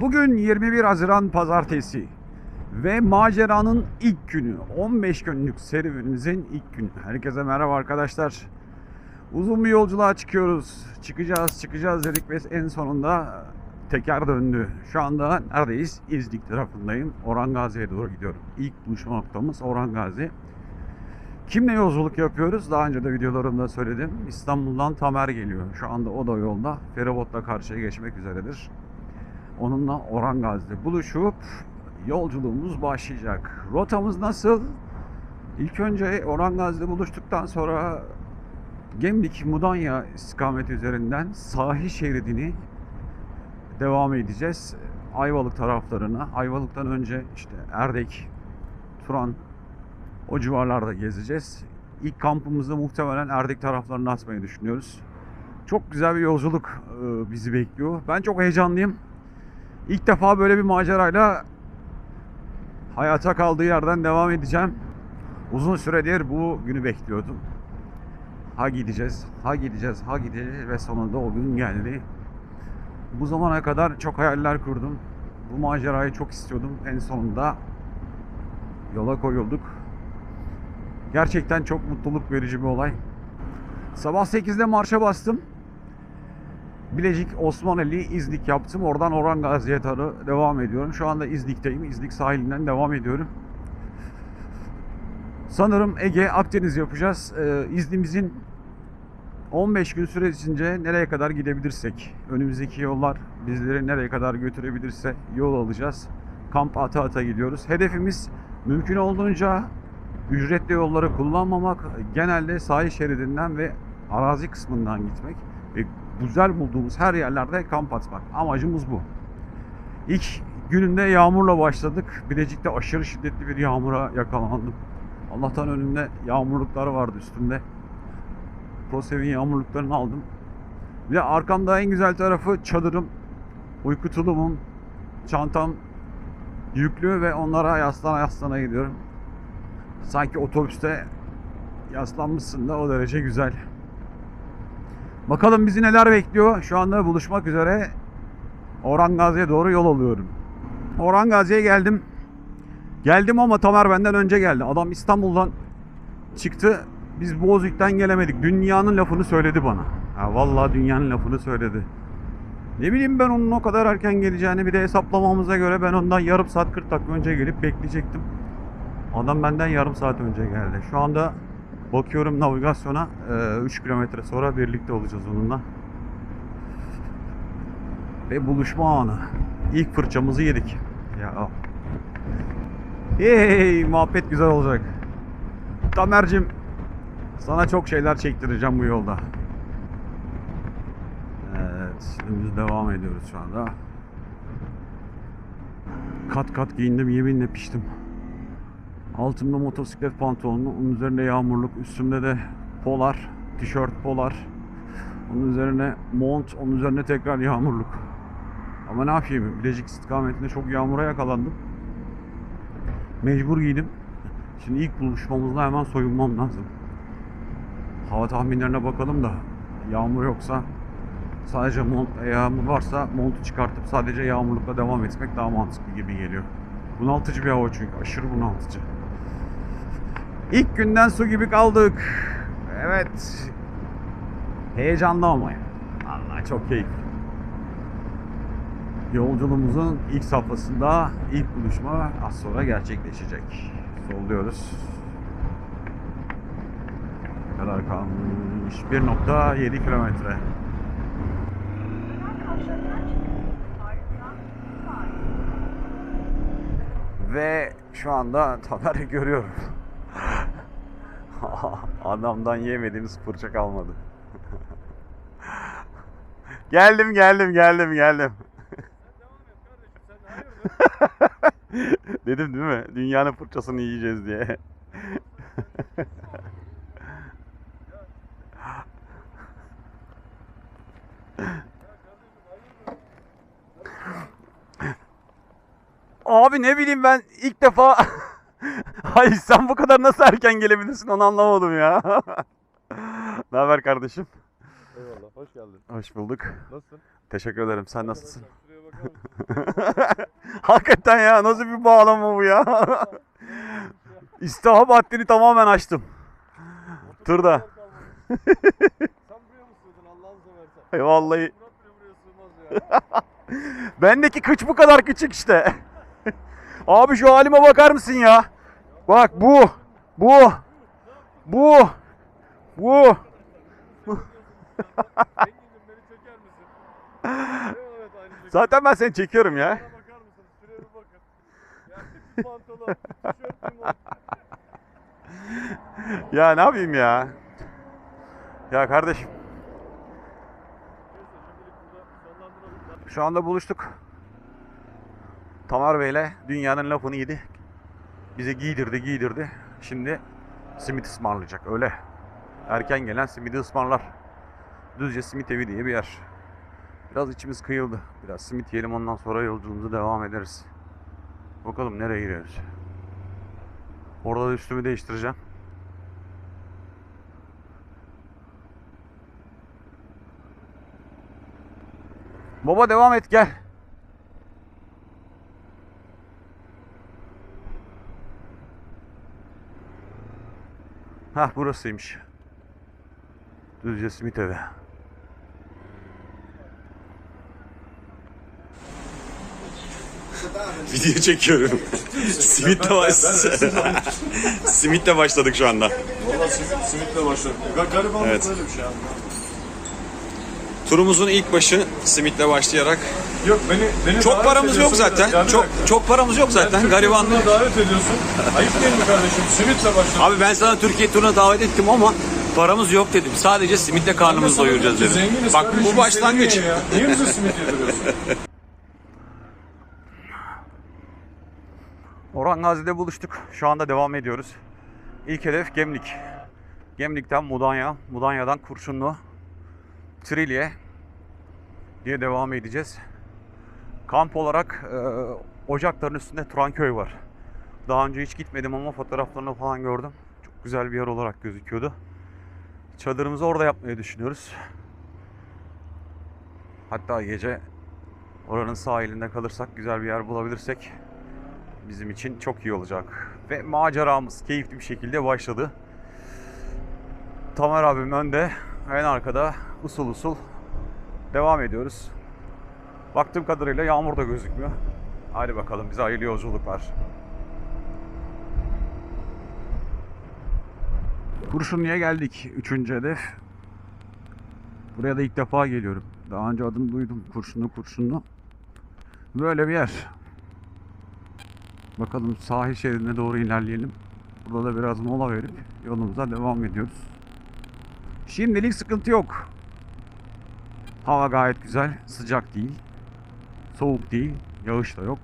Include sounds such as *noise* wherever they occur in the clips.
Bugün 21 Haziran Pazartesi ve maceranın ilk günü. 15 günlük serüvenimizin ilk günü. Herkese merhaba arkadaşlar. Uzun bir yolculuğa çıkıyoruz. Çıkacağız, çıkacağız dedik ve en sonunda teker döndü. Şu anda neredeyiz? İznik tarafındayım. Orhan Gazi'ye doğru gidiyorum. İlk buluşma noktamız Orhan Gazi. Kimle yolculuk yapıyoruz? Daha önce de videolarımda söyledim. İstanbul'dan Tamer geliyor. Şu anda o da yolda. Feribotla karşıya geçmek üzeredir. Onunla Orhan Gazi'de buluşup yolculuğumuz başlayacak. Rotamız nasıl? İlk önce Orhan Gazi'de buluştuktan sonra Gemlik Mudanya istikameti üzerinden sahil şeridini devam edeceğiz. Ayvalık taraflarına. Ayvalık'tan önce işte Erdek, Turan o civarlarda gezeceğiz. İlk kampımızda muhtemelen Erdek taraflarını atmayı düşünüyoruz. Çok güzel bir yolculuk e, bizi bekliyor. Ben çok heyecanlıyım. İlk defa böyle bir macerayla hayata kaldığı yerden devam edeceğim. Uzun süredir bu günü bekliyordum. Ha gideceğiz, ha gideceğiz, ha gideceğiz ve sonunda o gün geldi. Bu zamana kadar çok hayaller kurdum. Bu macerayı çok istiyordum. En sonunda yola koyulduk. Gerçekten çok mutluluk verici bir olay. Sabah 8'de marşa bastım. Bilecik Osmaneli İznik yaptım. Oradan Orhan Gazi'ye devam ediyorum. Şu anda İznik'teyim. İznik sahilinden devam ediyorum. Sanırım Ege, Akdeniz yapacağız. Ee, İznik'imizin 15 gün süresince nereye kadar gidebilirsek, önümüzdeki yollar bizleri nereye kadar götürebilirse yol alacağız. Kamp ata ata gidiyoruz. Hedefimiz mümkün olduğunca ücretli yolları kullanmamak, genelde sahil şeridinden ve arazi kısmından gitmek ve güzel bulduğumuz her yerlerde kamp atmak. Amacımız bu. İlk gününde yağmurla başladık. Bilecik'te aşırı şiddetli bir yağmura yakalandım. Allah'tan önümde yağmurluklar vardı üstümde. ProSev'in yağmurluklarını aldım. De arkamda en güzel tarafı çadırım, uyku tulumum, çantam yüklü ve onlara yaslana yaslana gidiyorum. Sanki otobüste yaslanmışsın da o derece güzel. Bakalım bizi neler bekliyor. Şu anda buluşmak üzere Orhan Gazi'ye doğru yol alıyorum. Orhan Gazi'ye geldim. Geldim ama Tamer benden önce geldi. Adam İstanbul'dan çıktı. Biz Bozüyük'ten gelemedik. Dünyanın lafını söyledi bana. Ha, vallahi dünyanın lafını söyledi. Ne bileyim ben onun o kadar erken geleceğini bir de hesaplamamıza göre ben ondan yarım saat 40 dakika önce gelip bekleyecektim. Adam benden yarım saat önce geldi. Şu anda bakıyorum navigasyona 3 kilometre sonra birlikte olacağız onunla. Ve buluşma anı. İlk fırçamızı yedik. Ya. Hey, muhabbet güzel olacak. Tamer'cim sana çok şeyler çektireceğim bu yolda. Evet, dümdüz devam ediyoruz şu anda. Kat kat giyindim, yeminle piştim. Altımda motosiklet pantolonu, onun üzerinde yağmurluk, üstümde de polar, tişört polar. Onun üzerine mont, onun üzerine tekrar yağmurluk. Ama ne yapayım, Bilecik istikametinde çok yağmura yakalandım. Mecbur giydim. Şimdi ilk buluşmamızda hemen soyunmam lazım. Hava tahminlerine bakalım da yağmur yoksa sadece mont, yağmur varsa montu çıkartıp sadece yağmurlukla devam etmek daha mantıklı gibi geliyor. Bunaltıcı bir hava çünkü aşırı bunaltıcı. İlk günden su gibi kaldık. Evet. Heyecanlı ama. Allah çok keyifli. Yolculuğumuzun ilk safhasında ilk buluşma az sonra gerçekleşecek. Solluyoruz. Ne kadar kalmış? 1.7 kilometre. Ve şu anda Tamer'i görüyorum. *laughs* Adamdan yemediğimiz fırça kalmadı. *laughs* geldim geldim geldim geldim. *laughs* Dedim değil mi? Dünyanın fırçasını yiyeceğiz diye. Abi ne bileyim ben ilk defa *laughs* Hayır sen bu kadar nasıl erken gelebilirsin onu anlamadım ya. *laughs* ne haber kardeşim? Eyvallah, hoş geldin. Hoş bulduk. Nasılsın? Teşekkür ederim. Sen nasılsın? *laughs* Hakikaten ya nasıl bir bağlama bu ya? İstihap haddini tamamen açtım. Tırda. Sen buraya mı sığdın Allah'ını seversen? Vallahi Murat bile buraya sığmaz ya. bendeki kıç bu kadar küçük işte. Abi şu halime bakar mısın ya? Bak bu. Bu. Bu. Bu. Şekilde. *laughs* Zaten ben seni çekiyorum ya. *laughs* Ya ne yapayım ya? Ya kardeşim şu anda buluştuk. Tamer Bey'le dünyanın lafını yedi. Bize giydirdi giydirdi. Şimdi simit ısmarlayacak öyle. Erken gelen simidi ısmarlar. Düzce Simit Evi diye bir yer. Biraz içimiz kıyıldı. Biraz simit yiyelim ondan sonra yolculuğumuza devam ederiz. Bakalım nereye gidiyoruz. Orada da üstümü değiştireceğim. Baba devam et gel. Hah burasıymış. Düzce Simit Evi. Video çekiyorum. Simitle baş... Simitle *laughs* başladık şu anda. Valla simit, simitle başladık. Ga- Garibanlık Evet. böyle bir şey abi. Turumuzun ilk başı simitle başlayarak. Yok beni, beni Çok davet paramız yok ediyorsun. zaten. Ya bir Çok dakika. çok paramız yok zaten. Türkiye Garibanlık. turuna davet ediyorsun. Ayıp değil mi kardeşim? Simitle başladık. Abi ben sana Türkiye turuna davet ettim ama paramız yok dedim. Sadece simitle karnımızı doyuracağız dedim. Zenginiz Bak kardeşim, bu başlangıç. zengin ya. Niye bize simit yediriyorsun? Orhan Gazi'de buluştuk. Şu anda devam ediyoruz. İlk hedef Gemlik. Gemlik'ten Mudanya, Mudanya'dan Kurşunlu, Trilye diye devam edeceğiz. Kamp olarak e, ocakların üstünde Turanköy var. Daha önce hiç gitmedim ama fotoğraflarını falan gördüm. Çok güzel bir yer olarak gözüküyordu. Çadırımızı orada yapmayı düşünüyoruz. Hatta gece oranın sahilinde kalırsak, güzel bir yer bulabilirsek bizim için çok iyi olacak. Ve maceramız keyifli bir şekilde başladı. Tamer abim önde, en arkada usul usul devam ediyoruz. Baktığım kadarıyla yağmur da gözükmüyor. Hadi bakalım bize hayırlı yolculuklar. Kurşunlu'ya geldik. Üçüncü hedef. Buraya da ilk defa geliyorum. Daha önce adını duydum. Kurşunlu Kurşunlu. Böyle bir yer. Bakalım sahil şeridine doğru ilerleyelim. Burada da biraz mola verip yolumuza devam ediyoruz. Şimdilik sıkıntı yok. Hava gayet güzel. Sıcak değil. Soğuk değil. Yağış da yok.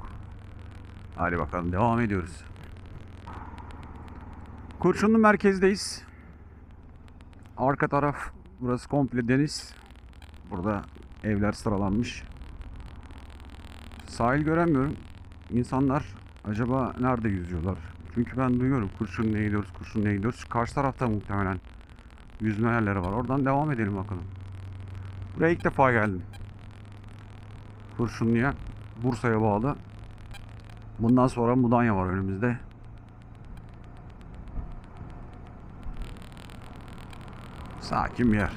Hadi bakalım devam ediyoruz. Kurşunlu merkezdeyiz. Arka taraf burası komple deniz. Burada evler sıralanmış. Sahil göremiyorum. İnsanlar acaba nerede yüzüyorlar? Çünkü ben duyuyorum kurşun ne gidiyoruz, kurşun ne gidiyoruz. Karşı tarafta muhtemelen yüzme yerleri var. Oradan devam edelim bakalım. Buraya ilk defa geldim. Kurşunlu'ya, Bursa'ya bağlı. Bundan sonra Mudanya var önümüzde. Sakin bir yer.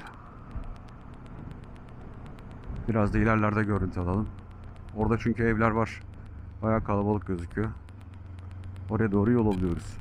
Biraz da ilerlerde görüntü alalım. Orada çünkü evler var. Bayağı kalabalık gözüküyor. Oraya doğru yol alıyoruz.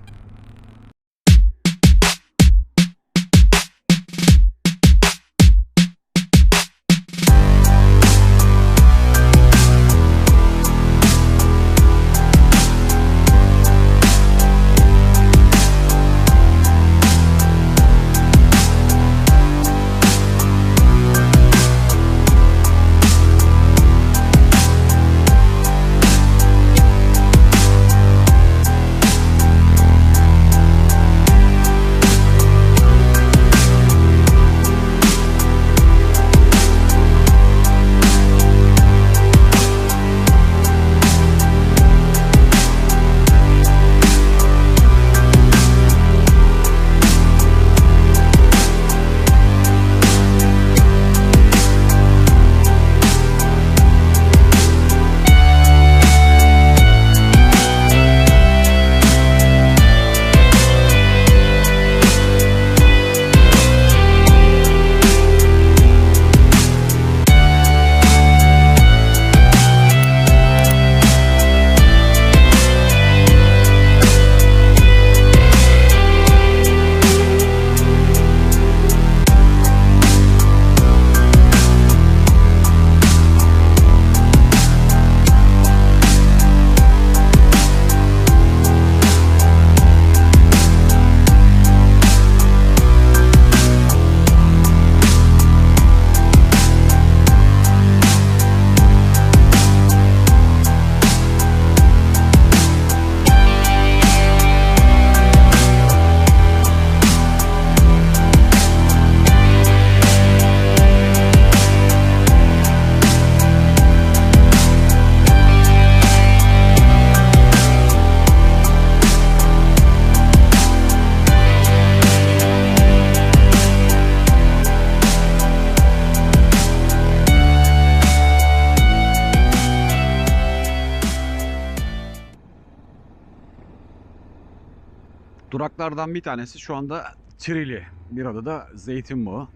Duraklardan bir tanesi şu anda Trili. Bir adı da Zeytinbağı.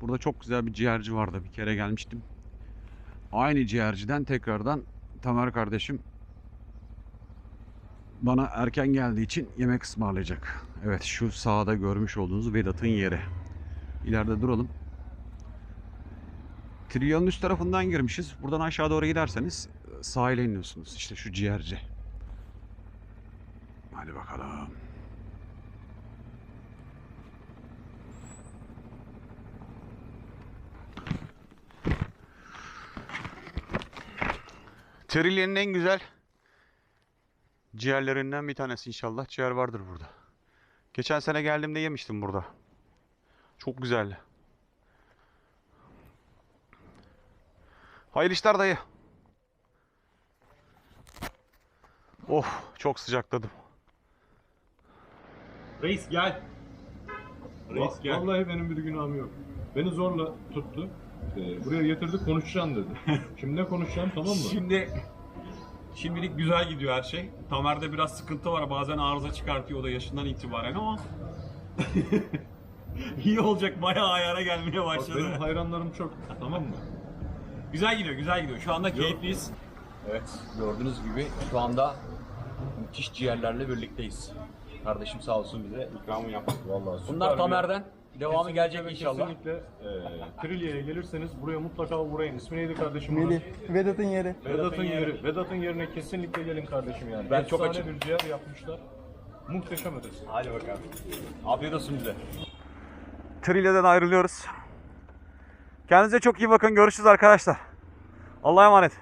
Burada çok güzel bir ciğerci vardı. Bir kere gelmiştim. Aynı ciğerciden tekrardan Tamer kardeşim bana erken geldiği için yemek ısmarlayacak. Evet şu sağda görmüş olduğunuz Vedat'ın yeri. İleride duralım. Trilyonun üst tarafından girmişiz. Buradan aşağı doğru giderseniz sahile iniyorsunuz. İşte şu ciğerci. Hadi bakalım. Trilye'nin en güzel ciğerlerinden bir tanesi inşallah. Ciğer vardır burada. Geçen sene geldiğimde yemiştim burada. Çok güzeldi. Hayırlı işler dayı. Oh çok sıcakladım. Reis gel. Reis gel. Vallahi benim bir günahım yok. Beni zorla tuttu. Ee, buraya getirdi konuşacaksın dedi. *laughs* Şimdi ne konuşacağım tamam mı? Şimdi şimdilik güzel gidiyor her şey. Tamer'de biraz sıkıntı var. Bazen arıza çıkartıyor o da yaşından itibaren ama *laughs* iyi olacak. Bayağı ayara gelmeye Bak, başladı. benim hayranlarım çok. Tamam mı? Güzel gidiyor, güzel gidiyor. Şu anda keyifliyiz. Evet, gördüğünüz gibi şu anda müthiş ciğerlerle birlikteyiz. Kardeşim sağ olsun bize ikramı yaptı. Vallahi süper Bunlar bir- Tamer'den. Devamı Kesinlikle gelecek inşallah. Kesinlikle e, Trilye'ye gelirseniz buraya mutlaka uğrayın. İsmi neydi kardeşim? Melih, Vedat'ın yeri. Vedat'ın yeri. Vedat'ın yerine kesinlikle gelin kardeşim yani. Ben çok Efsane açım. bir ciğer yapmışlar. Muhteşem ötesi. Hadi bakalım. Afiyet olsun bize. Trilya'dan ayrılıyoruz. Kendinize çok iyi bakın. Görüşürüz arkadaşlar. Allah'a emanet.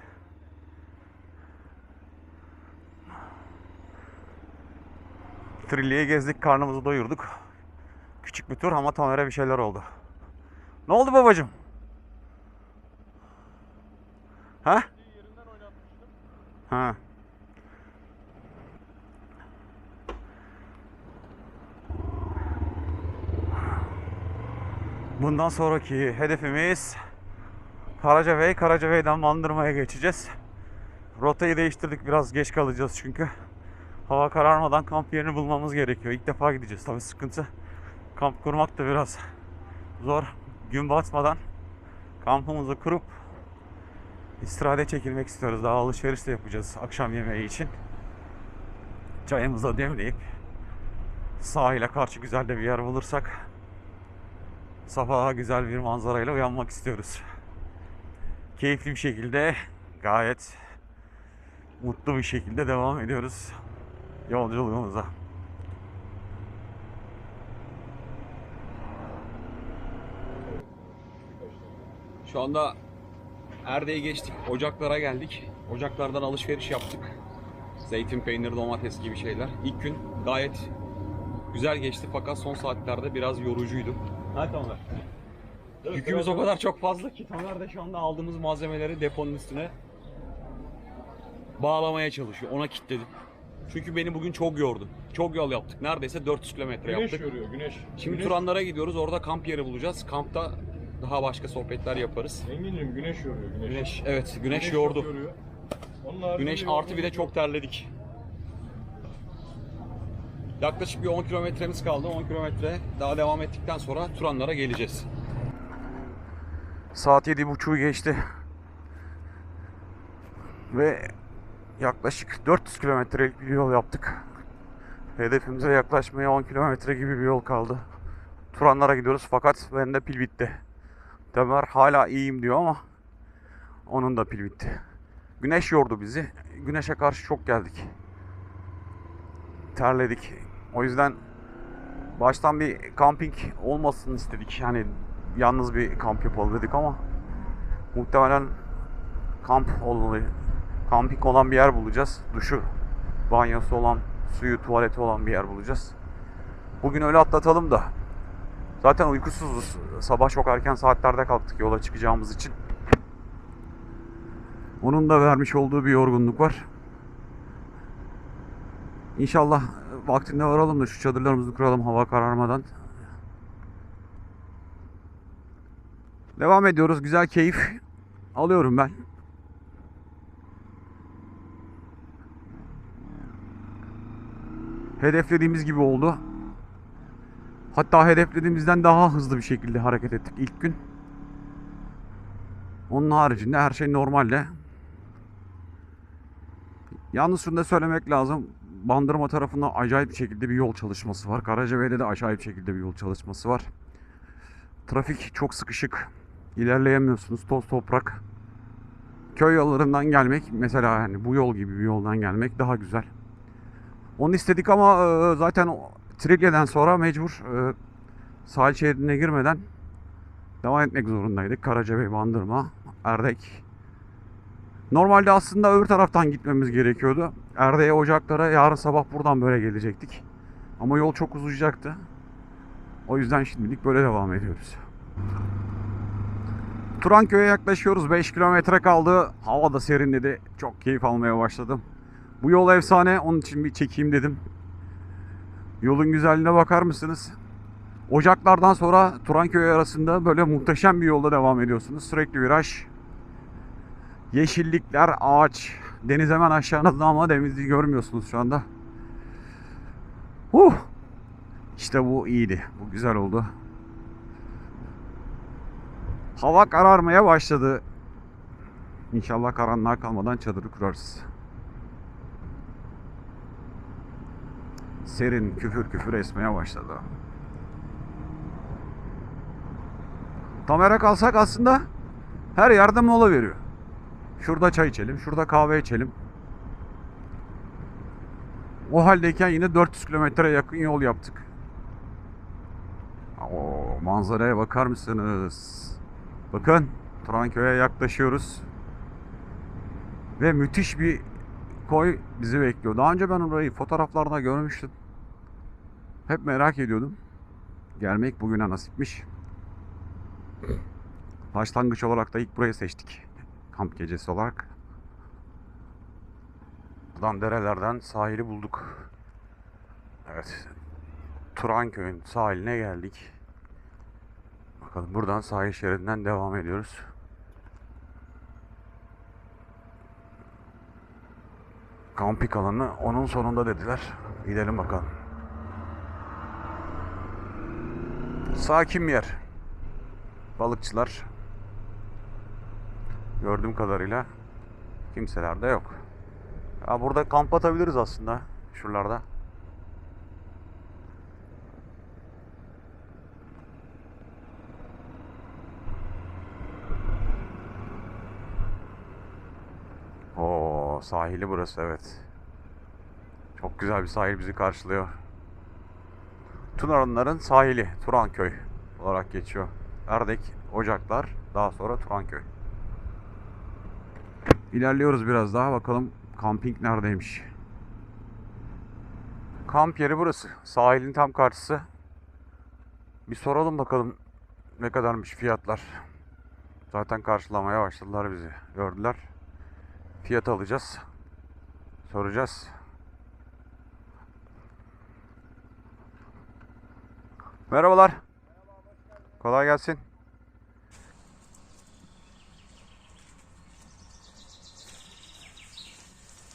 Trilya'yı gezdik, karnımızı doyurduk. Küçük bir tur ama Tamer'e bir şeyler oldu. Ne oldu babacığım? Ha? Ha. Bundan sonraki hedefimiz Karacabey. Karacabey'den Bandırma'ya geçeceğiz. Rotayı değiştirdik. Biraz geç kalacağız çünkü. Hava kararmadan kamp yerini bulmamız gerekiyor. İlk defa gideceğiz. Tabii sıkıntı. Kamp kurmak da biraz zor. Gün batmadan kampımızı kurup istirahate çekilmek istiyoruz. Daha alışveriş de yapacağız akşam yemeği için. Çayımızı demleyip sahile karşı güzel de bir yer bulursak sabaha güzel bir manzarayla uyanmak istiyoruz. Keyifli bir şekilde gayet mutlu bir şekilde devam ediyoruz yolculuğumuza. Şu anda Erde'ye geçtik. Ocaklara geldik. Ocaklardan alışveriş yaptık. Zeytin, peynir, domates gibi şeyler. İlk gün gayet güzel geçti fakat son saatlerde biraz yorucuydu. Hadi Tamer. Yükümüz o kadar çok fazla ki Tamer de şu anda aldığımız malzemeleri deponun üstüne bağlamaya çalışıyor. Ona kilitledim. Çünkü beni bugün çok yordu. Çok yol yaptık. Neredeyse 400 kilometre Güneş yaptık. yoruyor güneş. Şimdi güneş, Turanlara gidiyoruz. Orada kamp yeri bulacağız. Kampta daha başka sohbetler yaparız. Engin'cim güneş yoruyor güneş. Güneş, evet güneş, çok yordu. yoruyor. Onun haricinde Güneş artı yorgunluk bir de yok. çok terledik. Yaklaşık bir 10 kilometremiz kaldı. 10 kilometre daha devam ettikten sonra Turanlara geleceğiz. Saat yedi buçuğu geçti. Ve yaklaşık 400 kilometrelik bir yol yaptık. Hedefimize yaklaşmaya 10 kilometre gibi bir yol kaldı. Turanlara gidiyoruz fakat bende pil bitti. Tamer hala iyiyim diyor ama onun da pil bitti. Güneş yordu bizi. Güneşe karşı çok geldik. Terledik. O yüzden baştan bir kamping olmasın istedik. Yani yalnız bir kamp yapalım dedik ama muhtemelen kamp olmalı. Kamping olan bir yer bulacağız. Duşu, banyosu olan, suyu, tuvaleti olan bir yer bulacağız. Bugün öyle atlatalım da. Zaten uykusuzuz. Sabah çok erken saatlerde kalktık yola çıkacağımız için. Onun da vermiş olduğu bir yorgunluk var. İnşallah vaktinde varalım da şu çadırlarımızı kuralım hava kararmadan. Devam ediyoruz. Güzel keyif alıyorum ben. hedeflediğimiz gibi oldu. Hatta hedeflediğimizden daha hızlı bir şekilde hareket ettik ilk gün. Onun haricinde her şey normalde. Yalnız şunu da söylemek lazım. Bandırma tarafında acayip bir şekilde bir yol çalışması var. Karacabey'de de acayip şekilde bir yol çalışması var. Trafik çok sıkışık. İlerleyemiyorsunuz. Toz toprak. Köy yollarından gelmek mesela yani bu yol gibi bir yoldan gelmek daha güzel. Onu istedik ama e, zaten o Trigye'den sonra mecbur e, sahil şeridine girmeden devam etmek zorundaydık. Karacabey, Bandırma, Erdek. Normalde aslında öbür taraftan gitmemiz gerekiyordu. Erdek'e, Ocaklar'a yarın sabah buradan böyle gelecektik. Ama yol çok uzayacaktı. O yüzden şimdilik böyle devam ediyoruz. Turanköy'e yaklaşıyoruz. 5 kilometre kaldı. Hava da serinledi. Çok keyif almaya başladım. Bu yol efsane. Onun için bir çekeyim dedim. Yolun güzelliğine bakar mısınız? Ocaklardan sonra Turanköy arasında böyle muhteşem bir yolda devam ediyorsunuz. Sürekli viraj. Yeşillikler, ağaç. Deniz hemen aşağınızda *laughs* ama denizi görmüyorsunuz şu anda. Huh! İşte bu iyiydi. Bu güzel oldu. Hava kararmaya başladı. İnşallah karanlığa kalmadan çadırı kurarız. Serin küfür küfür esmeye başladı. Kamera kalsak aslında her yerde mola veriyor. Şurada çay içelim, şurada kahve içelim. O haldeyken yine 400 kilometre yakın yol yaptık. O manzaraya bakar mısınız? Bakın Tranköy'e yaklaşıyoruz. Ve müthiş bir koy bizi bekliyor. Daha önce ben orayı fotoğraflarda görmüştüm. Hep merak ediyordum. Gelmek bugüne nasipmiş. Başlangıç olarak da ilk burayı seçtik. Kamp gecesi olarak. Buradan derelerden sahili bulduk. Evet. Turanköy'ün sahiline geldik. Bakalım buradan sahil şeridinden devam ediyoruz. Kampik alanı onun sonunda dediler. Gidelim bakalım. Sakin bir yer. Balıkçılar gördüğüm kadarıyla kimseler de yok. Ya burada kamp atabiliriz aslında şuralarda. Oo, sahili burası evet. Çok güzel bir sahil bizi karşılıyor. Tunaranların sahili Turanköy olarak geçiyor. Erdek, Ocaklar, daha sonra Turanköy. İlerliyoruz biraz daha bakalım kamping neredeymiş. Kamp yeri burası. Sahilin tam karşısı. Bir soralım bakalım ne kadarmış fiyatlar. Zaten karşılamaya başladılar bizi. Gördüler. Fiyat alacağız. Soracağız. Merhabalar. Kolay gelsin.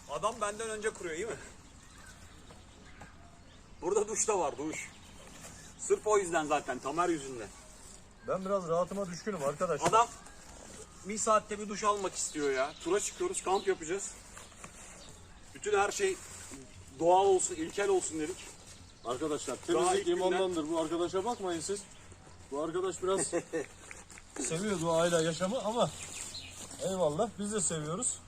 Adam benden önce kuruyor iyi mi? Burada duş da var duş. Sırf o yüzden zaten Tamer yüzünden. Ben biraz rahatıma düşkünüm arkadaşlar. Adam bir saatte bir duş almak istiyor ya. Tura çıkıyoruz, kamp yapacağız. Bütün her şey doğal olsun, ilkel olsun dedik. Arkadaşlar temizlik imandandır. Bu arkadaşa bakmayın siz. Bu arkadaş biraz *laughs* seviyor doğayla yaşamı ama eyvallah biz de seviyoruz.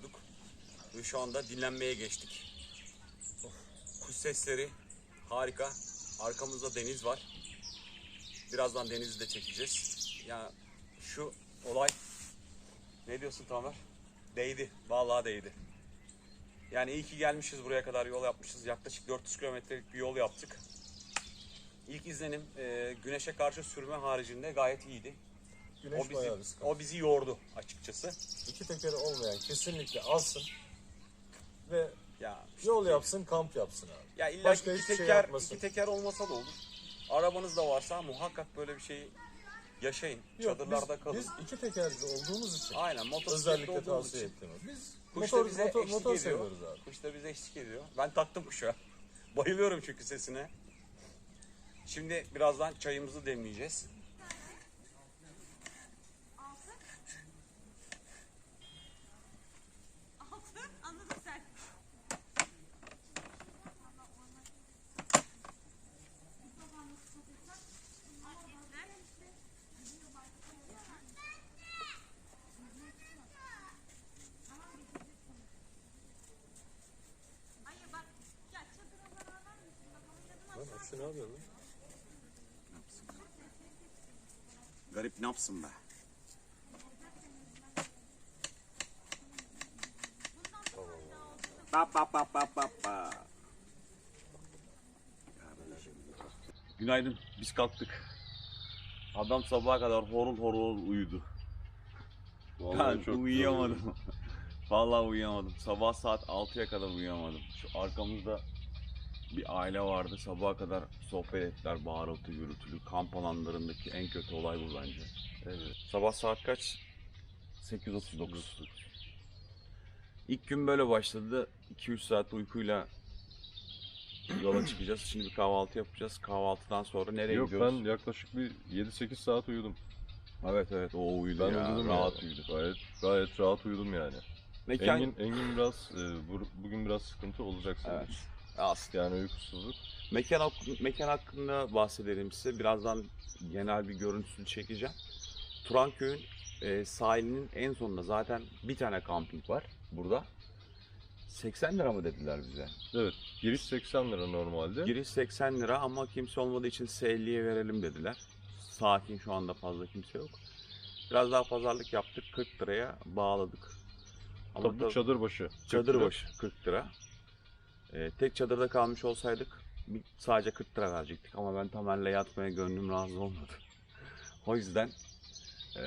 Kurduk. Ve şu anda dinlenmeye geçtik. Of, Kuş sesleri harika. Arkamızda deniz var. Birazdan denizi de çekeceğiz. Ya şu olay ne diyorsun Tamer? Değdi. Vallahi değdi. Yani iyi ki gelmişiz buraya kadar yol yapmışız. Yaklaşık 400 kilometrelik bir yol yaptık. İlk izlenim e, güneşe karşı sürme haricinde gayet iyiydi. Güneş O bizi, bayağı bir sıkıntı. o bizi yordu açıkçası. İki tekeri olmayan kesinlikle alsın ve Ya yol yapsın, kamp yapsın abi. Ya illa Başka iki hiçbir şey teker, yapmasın. iki teker olmasa da olur. Arabanız da varsa muhakkak böyle bir şeyi yaşayın. Yok, Çadırlarda biz, kalın. biz iki tekerci olduğumuz için Aynen motosikletli özellikle olduğumuz tavsiye için. ettim. Biz Kuş da motor, bize motor, eşlik motor ediyor. seviyoruz abi. Kuş da bize eşlik ediyor. Ben taktım kuşa. *laughs* Bayılıyorum çünkü sesine. Şimdi birazdan çayımızı demleyeceğiz. Altı anladın sen. Hayır bak ya çadıra zarar vermesin. Bak ama çadırın Lan Akşe ne yapıyorsun lan? Garip ne yapsın be? Ba ba ba ba ba ba. Günaydın. Biz kalktık. Adam sabaha kadar horul horul uyudu. ben uyuyamadım. *laughs* Vallahi uyuyamadım. Sabah saat 6'ya kadar uyuyamadım. Şu arkamızda bir aile vardı. Sabaha kadar sohbet ettiler. Bağırıltı, gürültülü. Kamp alanlarındaki en kötü olay bu bence. Evet. Sabah saat kaç? 8.39. İlk gün böyle başladı. 2-3 saat uykuyla yola çıkacağız. Şimdi bir kahvaltı yapacağız. Kahvaltıdan sonra nereye Yok gidiyoruz? ben yaklaşık bir 7-8 saat uyudum. Evet evet o uyudu Ben ya. uyudum rahat yani. uyudu. Gayet, gayet rahat uyudum yani. Mekan... Engin, Engin biraz, e, bu- bugün biraz sıkıntı olacak senin Evet. Aslında. Yani uykusuzluk. Mekan, hak- mekan hakkında bahsedelim size. Birazdan genel bir görüntüsünü çekeceğim. Turanköy'ün e, sahilinin en sonunda zaten bir tane kamping var burada. 80 lira mı dediler bize? Evet, giriş 80 lira normalde. Giriş 80 lira ama kimse olmadığı için size 50'ye verelim dediler. Sakin şu anda fazla kimse yok. Biraz daha pazarlık yaptık 40 liraya bağladık. Ama bu tabii- çadır başı. 40 Çadır başı 40 lira. Ee, tek çadırda kalmış olsaydık sadece 40 lira verecektik ama ben Tamer'le yatmaya gönlüm razı olmadı. *laughs* o yüzden e,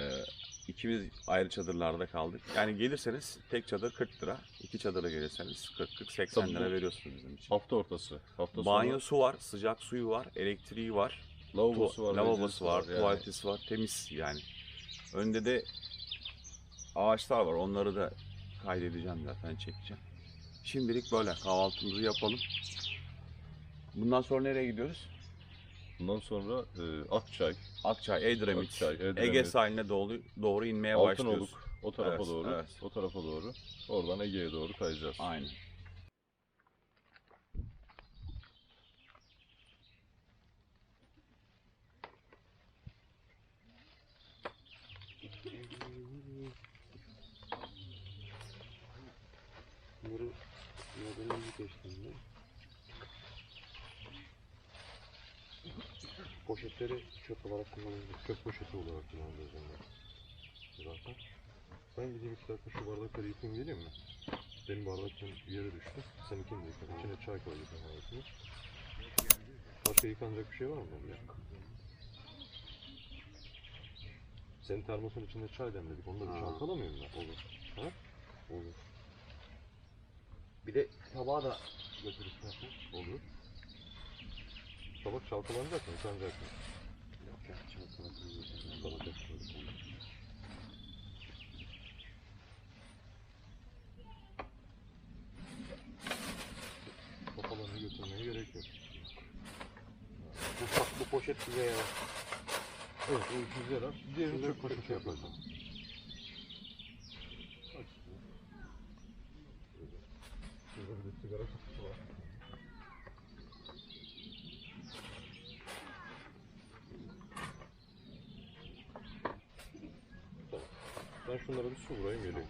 ikimiz ayrı çadırlarda kaldık. Yani gelirseniz tek çadır 40 lira, iki çadıra gelirseniz 40-40-80 Tabii lira veriyorsunuz bizim için. Hafta ortası. Hafta Banyosu var, sıcak suyu var, elektriği var, sonu lavabosu var. lavabosu var, yani. var, temiz yani. Önde de ağaçlar var, onları da kaydedeceğim zaten, çekeceğim. Şimdilik böyle kahvaltımızı yapalım. Bundan sonra nereye gidiyoruz? Bundan sonra e, Akçay, Akçay, Edremit, Akçay, Edremit, Ege sahiline doğru, doğru inmeye başlıyoruz. Altınoluk o tarafa Evet, doğru. evet. O tarafa doğru. Oradan Ege'ye doğru kayacağız. Aynen. Poşetleri çöp Çöp poşeti olarak kullanıyoruz onları. Zaten. Ben gideyim iki dakika şu bardakları yıkayayım geleyim mi? Benim bardakım yere düştü. Seninkini de yıkadım. İçine çay koyduk hemen Başka yıkanacak bir şey var mı bunda? Senin termosun içinde çay demledik. Onu da bir çalkalamıyor mu? Olur. Ha? Olur. Bir de tabağı da Götürüp yapma. Olur. Tabak çalkalanacak mı? Yıkanacak mı? Yok ya, çalkalatın. Tabak yapıştırdık onu. Kafalarını götürmeye gerek yok. Bu, po- bu poşet bize ya. Evet, o üçüncü yarar. Diğerini çöp poşeti yapacağım. Aç. Şurada bir de sigara kutusu var. Tamam. Ben şunlara bir su vurayım geleyim.